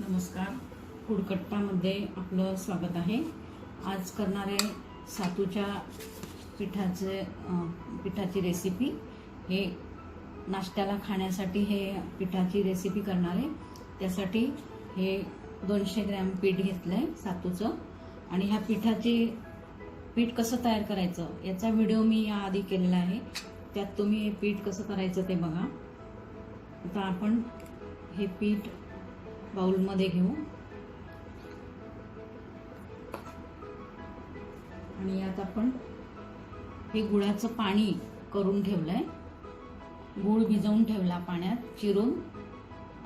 नमस्कार. फूडकट्टामध्ये आपलं स्वागत आहे. आज करणारे सातूच्या पिठाचे पिठाची रेसिपी हे नाश्त्याला खाण्यासाठी हे पिठाची रेसिपी करणार आहे. त्यासाठी हे दोनशे ग्रॅम पीठ घेतलं आहे सातूचं. आणि ह्या पिठाची पीठ कसं तयार करायचं याचा व्हिडिओ मी याआधी केलेला आहे. त्यात तुम्ही हे पीठ कसं करायचं ते बघा. आता आपण हे पीठ बाउलमध्ये घेऊ. आणि यात आपण हे गुळाचं पाणी करून ठेवलंय. गुळ भिजवून ठेवला पाण्यात चिरून.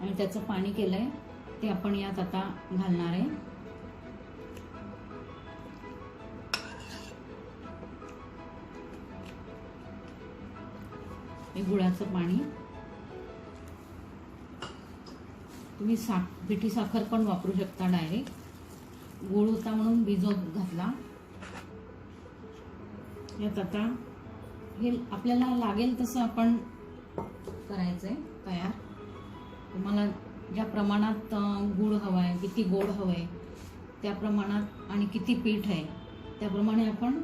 आणि त्याचं पाणी केलंय ते आपण यात आता घालणार आहे. हे गुळाचं पाणी तुम्ही साख पिठी साखर पण वापरू शकता डायरेक्ट गोड होता म्हणून भिजवत घातला. यात आता हे आपल्याला लागेल तसं आपण करायचं आहे तयार. तुम्हाला ज्या प्रमाणात गूळ गुळ हवा आहे किती गोड हवं आहे त्या प्रमाणात आणि किती पीठ आहे त्याप्रमाणे आपण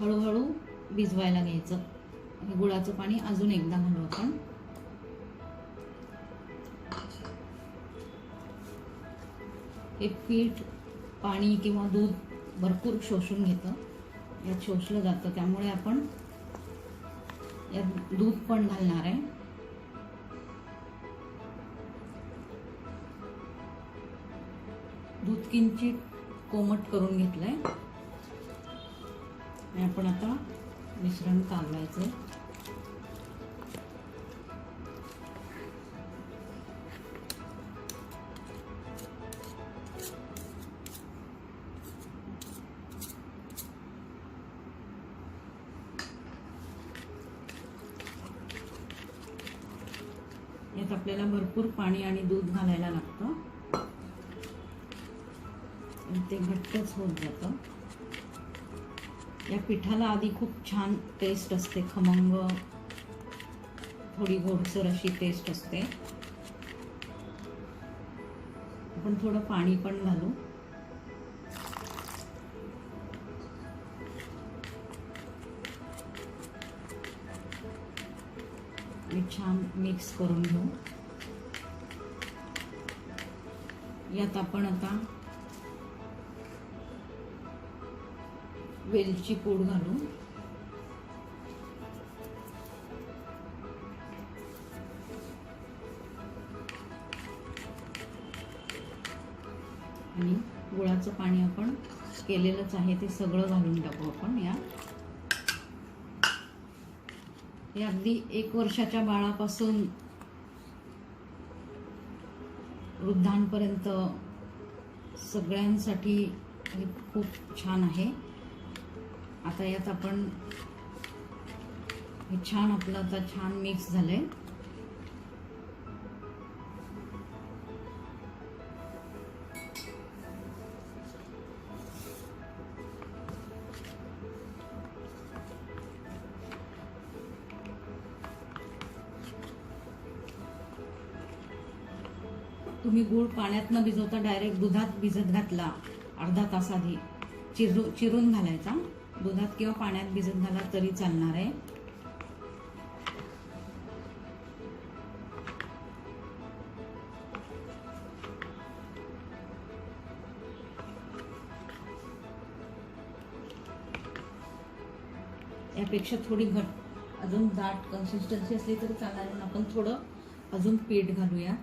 हळूहळू भिजवायला घ्यायचं. गुळाचं पाणी अजून एकदा घालू आपण. हे पीठ पाणी किंवा दूध भरपूर शोषून घेतं. यात शोषलं जातं. त्यामुळे आपण यात दूध पण घालणार आहे. दूध किंचित कोमट करून घेतलंय. आणि आपण आता मिश्रण कालवायचंय. यात आपल्याला भरपूर पाणी आणि दूध घालायला लागतं. आणि ते घट्टच होत जातं. या पिठाला आधी खूप छान टेस्ट असते. खमंग थोडी गोडसर अशी टेस्ट असते. आपण थोडं पाणी पण घालू. आणि छान मिक्स करून घेऊ. यात आपण आता वेलची पूड घालू. आणि गुळाचं पाणी आपण केलेलंच आहे ते सगळं घालून टाकू आपण या. हे अगदी एक वर्षाच्या बाळापासून वृद्धांपर्यंत सगळ्यांसाठी हे खूप छान आहे. आता यात आपण हे छान आपलं आता छान मिक्स झालं आहे तुम्ही गूळ पाण्यात न भिजवता डायरेक्ट दुधात भिजत घातला अर्धा तास आधी. चिरू चिरून घालायचा. दुधात किंवा पाण्यात भिजत घाला तरी चालणार आहे. यापेक्षा थोडी घट अजून दाट कन्सिस्टन्सी असली तरी चालणार आपण थोडं अजून पीठ घालूया.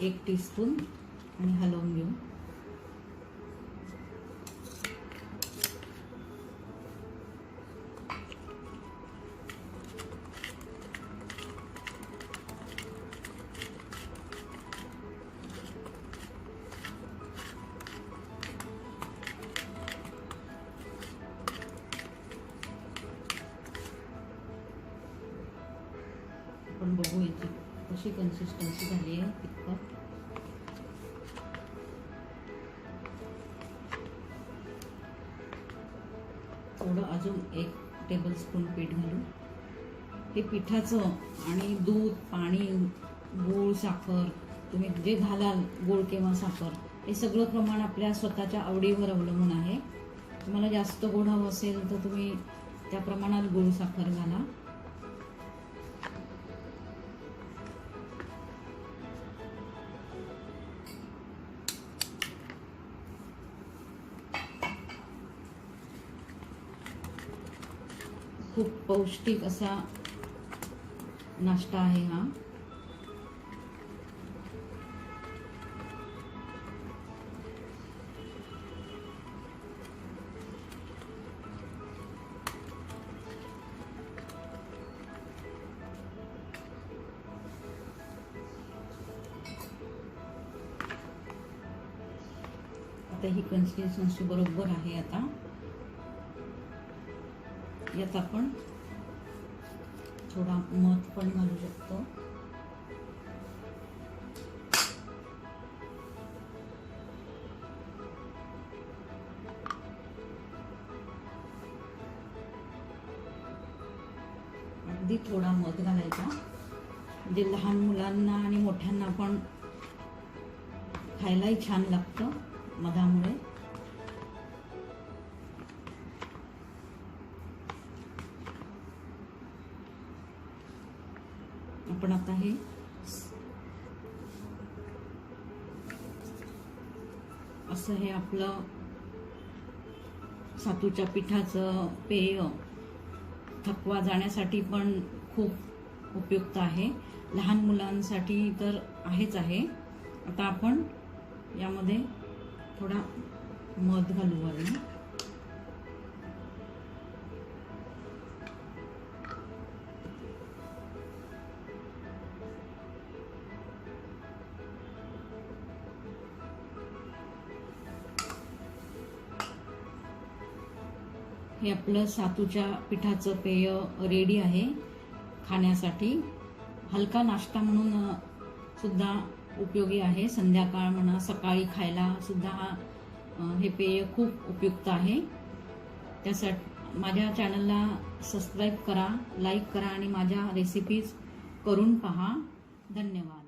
एक टीस्पून आणि हलवून घेऊ. आपण बघू इथे अशी कन्सिस्टन्सी झाली आहे? तिखट थोडं अजून एक टेबलस्पून पीठ घालू हे पिठाचं आणि दूध पाणी गूळ साखर तुम्ही जे घालाल गोळ किंवा साखर हे सगळं प्रमाण आपल्या स्वतःच्या आवडीवर अवलंबून आहे. तुम्हाला जास्त गोड हवं असेल तर तुम्ही त्या प्रमाणात गूळ साखर घाला. खूप पौष्टिक असा नाश्ता आहे हा. आता ही कन्सिस्टन्सी बरोबर आहे आता. यात आपण थोडा मध पण घालू शकतो. अगदी थोडा मध घालायचा. म्हणजे लहान मुलांना आणि मोठ्यांना पण खायलाही छान लागतं मधामुळे. आपण आता हे असं हे आपलं सातूच्या पिठाचं पेय थकवा जाण्यासाठी पण खूप उपयुक्त आहे. लहान मुलांसाठी तर आहेच आहे. आता आपण यामध्ये थोडा मध घालू वरून हे आपलं सातूच्या पिठाचं पेय रेडी आहे खाण्यासाठी. हलका नाश्ता म्हणून सुद्धा उपयोगी आहे. संध्याकाळ म्हणा सकाळी खायला सुद्धा हा हे पेय खूप उपयुक्त आहे. त्यासाठी माझ्या चॅनलला सबस्क्राईब करा लाईक करा आणि माझ्या रेसिपीज करून पहा. धन्यवाद.